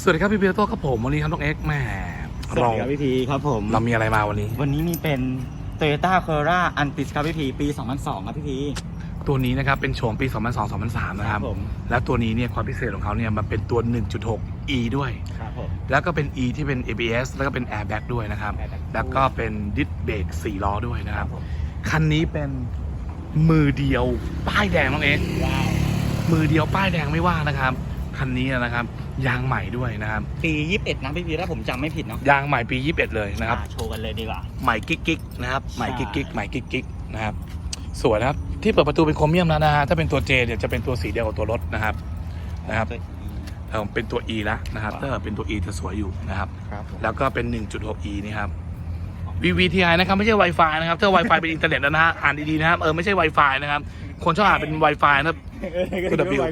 สวัสดีครับพี่เบียร์โต้ครับผมวันนี้ครับน้องเอ็กซ์แหม่สวัสเราดีครับพี่พีครับผม เรามีอะไรมาวันนี้ วันนี้มีเป็น Toyota Corolla Antis ครับพี่พีปี 2002 ครับพี่พีตัวนี้นะครับเป็นโฉมปี 2002-2003 นะครับ ผมและตัวนี้เนี่ยความพิเศษของเขาเนี่ยมันเป็นตัว 1.6 e ด้วย ครับผม แล้วก็เป็น e ที่เป็น ABS แล้วก็เป็น airbag ด้วยนะครับ Airbag แล้วก็เป็นดิสเบรก4ล้อด้วยนะครับ ผมคันนี้เป็นมือเดียวป้ายแดงน้องเอ็กซ์ว้าวมือเดียวป้ายแดงไม่ว่านะครับ คันนี้นะครับ ยางใหม่ด้วยนะครับปี 21 นะพี่พีถ้าผมจำไม่ผิดเนาะยางใหม่ปี 21 เลยนะครับ อ่าโชว์กันเลยดีกว่า ใหม่กิ๊กกิ๊กนะครับใหม่ใช่กิ๊กกิ๊กใหม่กิ๊กกิ๊กนะครับสวยนะครับ ที่เปิดประตูเป็นโครเมียมแล้วนะฮะถ้าเป็นตัว J เนี่ยจะเป็นตัวสีเดียวกับตัวรถนะครับ นะครับ เออเป็นตัว E แล้วนะครับ ถ้าเป็นตัว E จะสวยอยู่นะครับ ครับผมแล้วก็เป็น 1.6 E นี่ครับ VVTi นะครับไม่ใช่ Wi-Fi นะครับถ้า Wi-Fi เป็นอินเทอร์เน็ตแล้วนะฮะอ่านดีๆนะครับเออไม่ใช่ Wi-Fi นะครับคนชอบอ่านเป็น Wi-Fi นะครับ ก็ W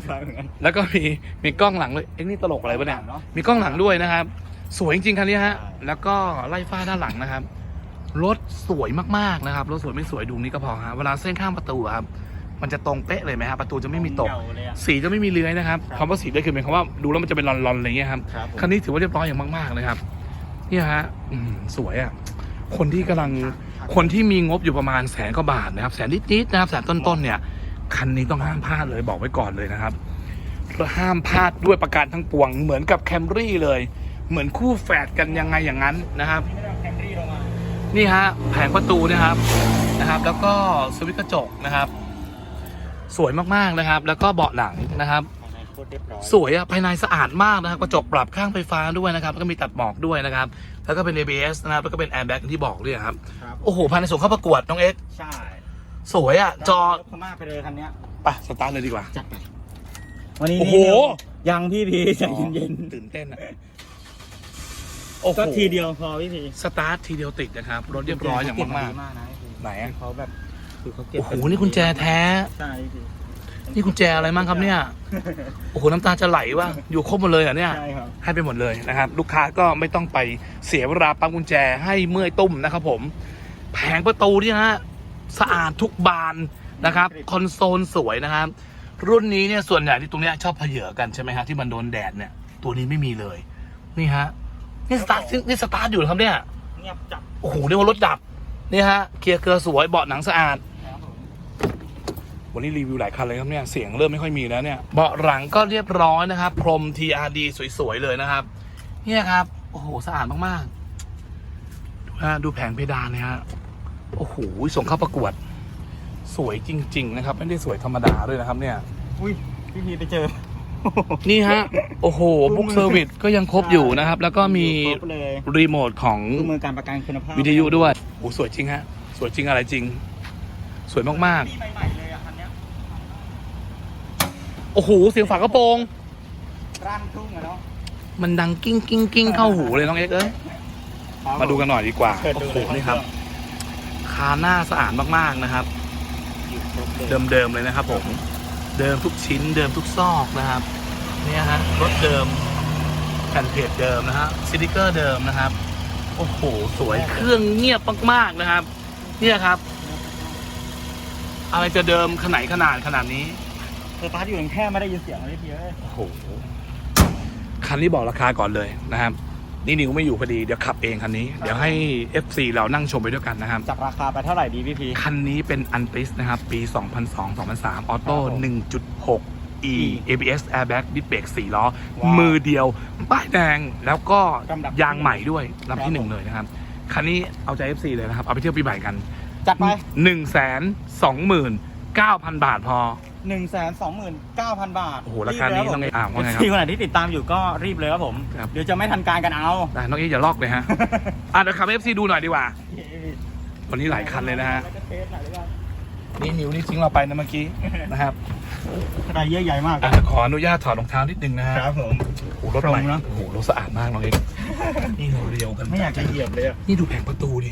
แล้วก็มีมีกล้องหลังด้วยเอ็งนี่ตลกอะไรวะเนี่ยมีกล้องหลังด้วยนะครับ สวยจริงๆคันนี้ฮะแล้วก็ไล่ฟ้าด้านหลังนะครับรถสวยมากๆนะครับรถสวยไม่สวยดูนี่ก็พอฮะเวลาเส้นข้างประตูครับมันจะตรงเป๊ะเลยไหมครับประตูจะไม่มีตก สีจะไม่มีเลื้อยนะครับคำว่าสีเลื้คือเป็นคำว่าดูแล้วมันจะเป็นรอนๆอะไรเงี้ยครับครับคันนี้ถือว่าเรียบร้อยอย่างมากๆเลยครับนี่ฮะสวยอะ คนที่กำลังคนที่มีงบอยู่ประมาณแสนกว่าบาทนะครับ แสนนิดๆนะครับแสนต้นๆเนี่ย คันนี้ต้องห้ามพลาดเลยบอกไว้ก่อนเลยนะครับห้ามพลาดด้วยประการทั้งปวง เหมือนกับแคมรี่เลย เหมือนคู่แฝดกันยังไงอย่างนั้นนะครับนี่ฮะแผงประตูนะครับนะครับ แล้วก็สวิตช์กระจกนะครับ สวยมากๆนะครับ แล้วก็เบาะหนังนะครับ ภายในโคตรเรียบร้อยสวยอะภายในสะอาดมากนะครับกระจกปรับข้างไฟฟ้าด้วยนะครับแล้วก็มีตัดหมอกด้วยนะครับ แล้วก็เป็น ABS นะครับแล้วก็เป็น airbag ที่บอกด้วยครับ ครับ โอ้โหภายในส่งเข้าประกวดน้องเอ็กซ์ใช่สวยอะจอรถพม่าไปเลยคันเนี้ยไปสตาร์ทเลยดีกว่า จัดไปวันนี้โอ้โห นี่ยังพี่พีใจเย็นตื่นเต้นอะๆโอ้โหก็ทีเดียวพอพี่พีสตาร์ททีเดียวติดนะครับรถเรียบร้อยอย่างมากเก็บดีมากนะพี่พีไหนอะ เขาแบบคือเขาเก็ๆบโอ้โหนี่กุญแจแท้ ใช่พี่ นี่กุญแจอะไรมั่งครับเนี่ย โอ้โห น้ำตาจะไหลว่ะ อยู่ครบหมดเลยเหรอะเนี่ย ใช่ครับ ให้ไปหมดเลยนะครับ ลูกค้าก็ไม่ต้องไปเสียเวลาปั๊มกุญแจให้เมื่อยตุ้มนะครับผม แผงประตูนี่นะฮะสะอาดทุกบานนะครับ คอนโซลสวยนะครับ รุ่นนี้เนี่ยส่วนใหญ่ที่ตรงเนี้ยชอบเพเยอกันใช่ไหมฮะที่มันโดนแดดเนี่ย ตัวนี้ไม่มีเลย นี่ฮะ นี่สตาร์ทนี่สตาร์ทอยู่เหรอครับเนี่ย เงียบจับ โอ้โหเรียกว่ารถดับ นี่ฮะเคลียร์เกลือสวย เบาะหนังสะอาดนะครับผม วันนี้รีวิวหลายคันเลยครับเนี่ย เสียงเริ่มไม่ค่อยมีแล้วเนี่ย เบาะหลังก็เรียบร้อยนะครับ พรม TRD สวยๆ เลยนะครับ เนี่ยครับ โอ้โห สะอาดมากๆ ดูฮะดูแผงเพดานนะฮะ โอ้โห ส่งเข้าประกวด สวยจริง ๆ นะครับ ไม่ได้สวยธรรมดาด้วยนะครับ เนี่ย อุ้ยพี่พีไปเจอ นี่ฮะ โอ้โห บุ๊กเซอร์วิสก็ยังครบอยู่นะครับ แล้วก็มีครบเลย รีโมทของคือมือการประกันคุณภาพวิทยุด้วยโอ้โหสวยจริงฮะ สวยจริงอะไรจริง สวยมากปีใหม่ๆเลยอะคันเนี้ยๆ โอ้โหเสียงฝากระโปรงร้านทุ่งอะเนาะมันดังกิ้งกิ้งกิ้งเข้าหูเลยน้องเอ็กซ์เอ้ยมาดูกันหน่อยดีกว่าเชิญโอ้ดูโหเลยนี่ครับ คาหน้าสะอาดมากๆนะครับอยู่ครบเลยเดิมๆเลยนะครับ ผม เดิมทุกชิ้น เดิมทุกซอกนะครับ เนี่ยฮะรถเดิมแผ่นเพจเดิมนะฮะสติกเกอร์เดิมนะครับ โอ้โห สวยเครื่องเงียบมากๆนะครับ เนี่ยครับ อะไรจะเดิมขนาดขนาดขนาดนี้ สตาร์ทอยู่ยังแค่ไม่ได้ยินเสียงเลยพี่เอ้ยโอ้โหคันนี้บอกราคาก่อนเลยนะครับนี่นิวไม่อยู่พอดีเดี๋ยวขับเองคันนี้ เดี๋ยวให้ FC เรานั่งชมไปด้วยกันนะครับจับราคาไปเท่าไหร่ดีพี่พีคันนี้เป็นอันติสนะครับ ปี 2002-2003 ออโต้ 1.6 E ABS airbag ดิสเบรก4ล้อ มือเดียว ป้ายแดงแล้วก็ยางใหม่ด้วยลำที่หนึ่งเลยนะครับ คันนี้เอาใจ FC เลยนะครับ เอาไปเที่ยวปีใหม่กัน จัดไป1 2 9 0 0 0 บาทพอ หนึ่งแสนสองหมื่นเก้าพันบาทโอ้โหราคานี้ต้องไงอ่าว่าไงครับ ที่คนไหนที่ติดตามอยู่ก็รีบเลยครับผม ครับ เดี๋ยวจะไม่ทันการกันเอาแต่น้องเอ๊อย่าลอกเลยฮะ อะเดี๋ยวขับ FC ดูหน่อยดีกว่า วันนี้หลายคันเลยนะฮะแล้วก็เทสหน่อยดีกว่านี่นิวนี่ทิ้งเราไปนะเมื่อกี้ นะครับรายเยอะใหญ่มากอะขออนุญาตถอดรองเท้านิดนึงนะฮะครับผม โอ้โหรถใหม่ตรงนะโอ้โหรถสะอาดมากน้องเอกนี่เราเรียวกันไม่อยากจะเหยียบเลยอะนี่ดูแผงประตูดิ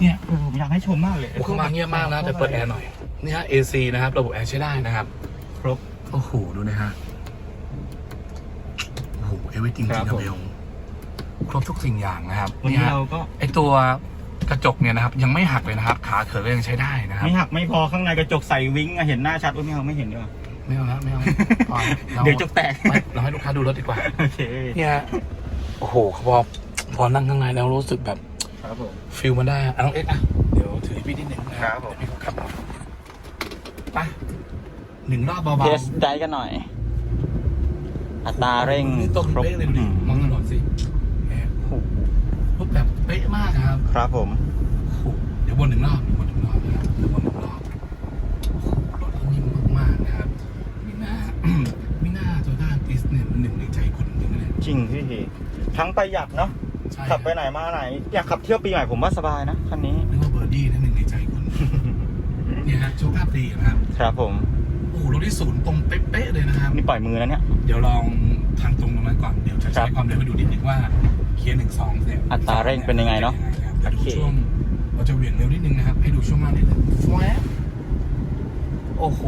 เนี่ยเออผมอยากให้ชมมากเลยโอ้เข้ามาเงียบมากนะแต่เปิดแอร์หน่อย นี่ฮะ AC นะครับ ระบบแอร์ใช้ได้นะครับ ครบ โอ้โห ดูนะฮะ โอ้โห เอเวอร์จริงจครัริงบนะผมเบลครบทุกสิ่งอย่างนะครับวันนี่นี้ฮะเราก็ไอตัวกระจกเนี่ยนะครับ ยังไม่หักเลยนะครับ ขาเขินก็ยังใช้ได้นะครับ ไม่หักไม่พอข้างในกระจกใส่วิ้งอะเห็นหน้าชัดอุ้ยไม่เอาไม่เห็นดีกว่าไม่เอาแล้วไม่เอาพอราเดี๋ยวจะแตกไม่เราให้ลูกค้าดูรถดีกว่าโอเคเนี่ยโอ้โหพอพอนั่งข้างในแล้วรู้สึกแบบ ครับผมฟิลมันได้อะอะน้องเอ็กซ์อะ เดี๋ยวถือให้พี่นิดหนึ่งนะครับผมเดี๋ยวพี่ขับรถ ไปหนึ่งรอบเบาเทสได้กันหน่อย อัตราเร่งนี่ตรงครบเป๊ะเลยดูดิมองถนนสิแหมโอ้โหรถแบบเป๊ะมากครับ ครับผม โอ้โหเดี๋ยววนหนึ่งรอบวนหนึ่งรอบนะครับเดี๋ยววนหนึ่งรอบโอ้โหรถที่นิ่มมากๆนะครับมีหน้ามีหน้าโตโยต้าติสเนี่ยมันหนึ่งในใจคนจริงๆนะเนี่ยจริงพี่ทีทั้งประหยัดเนาะ ใช่ขับไปไหนมาไหน อยากขับเที่ยวปีใหม่ผมว่าสบายนะคันนี้เรียกว่าเบอร์ดี้นะหนึ่งในใจคน เนี่ยฮะโชว์ภาพดีนะครับ ครับผมโอ้โหรถที่ศูนย์ตรงเป๊ะๆเลยนะครับ นี่ปล่อยมือแล้วเนี่ย เดี๋ยวลองทางตรงตรงนั้นก่อน เดี๋ยวจะครัใช้บความเร็วให้ดูนิดนึงว่าเคียร์หนึ่งสองเนี่ยอัตราเร่งเป็นยังไงเนอะเดี๋ยวดูโอเคช่วงเราจะเหวี่ยงเร็วนิดนึงนะครับ ให้ดูช่วงล่างนิดนึงแฟลปโอ้โห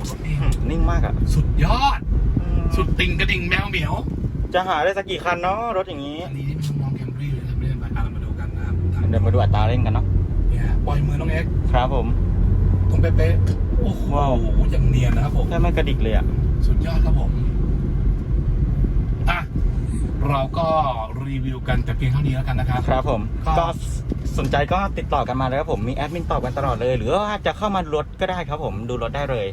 รถนี่อืมนิ่งมากอะ สุดยอดอืมสุดติ่งกระดิ่งแมวเหมียว จะหาได้สักกี่คันเนาะรถอย่างนี้ อันนี้นี่เป็นน้องแคมรี่เลยนะไม่ได้มาอะเรามาดูกันนะครับทงเดี๋ยวมาดูอัตราเร่งกันเนาะเนี่ยฮะปล่อยมือน้องเอ็กซ์ครับผม ตรงเป๊ะๆโอ้โหว้าว ยังเนียนนะครับผม แค่ไม่กระดิกเลยอะ สุดยอดครับผม อะ เราก็รีวิวกันแต่เพียงเท่านี้แล้วกันนะครับ ครับผมก็ก็สนใจก็ติดต่อกันมาเลยครับผม มีแอดมินตอบกันตลอดเลย หรือว่าจะเข้ามาดูรถก็ได้ครับผม ดูรถได้เลย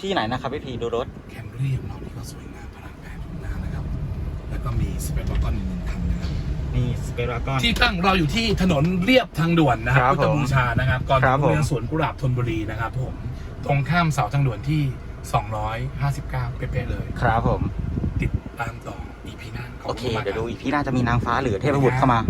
ที่ไหนนะครับพี่พีดูรถ แคมรี่ของเรานี่ก็สวยงามพลังแปดหน้านะครับ แล้วก็มีสเปซบอลก้อนหนึ่งคันนะครับ นี่สเปรากอน ที่ตั้งเราอยู่ที่ถนนเรียบทางด่วนนะครับครับพุทธบูชานะครับ ก่อนครับถึงโรงเรียนผมสวนกุหลาบธนบุรีนะครับผม ตรงข้ามเสาทางด่วนที่ 259 เป๊ะๆเลย ครับผม ติดตามต่อ EP หน้าขบโอเค ณมากเดี๋ยวดูรับ อีพีหน้าจะมีนางฟ้าหรือเทพบุตรเข้ามา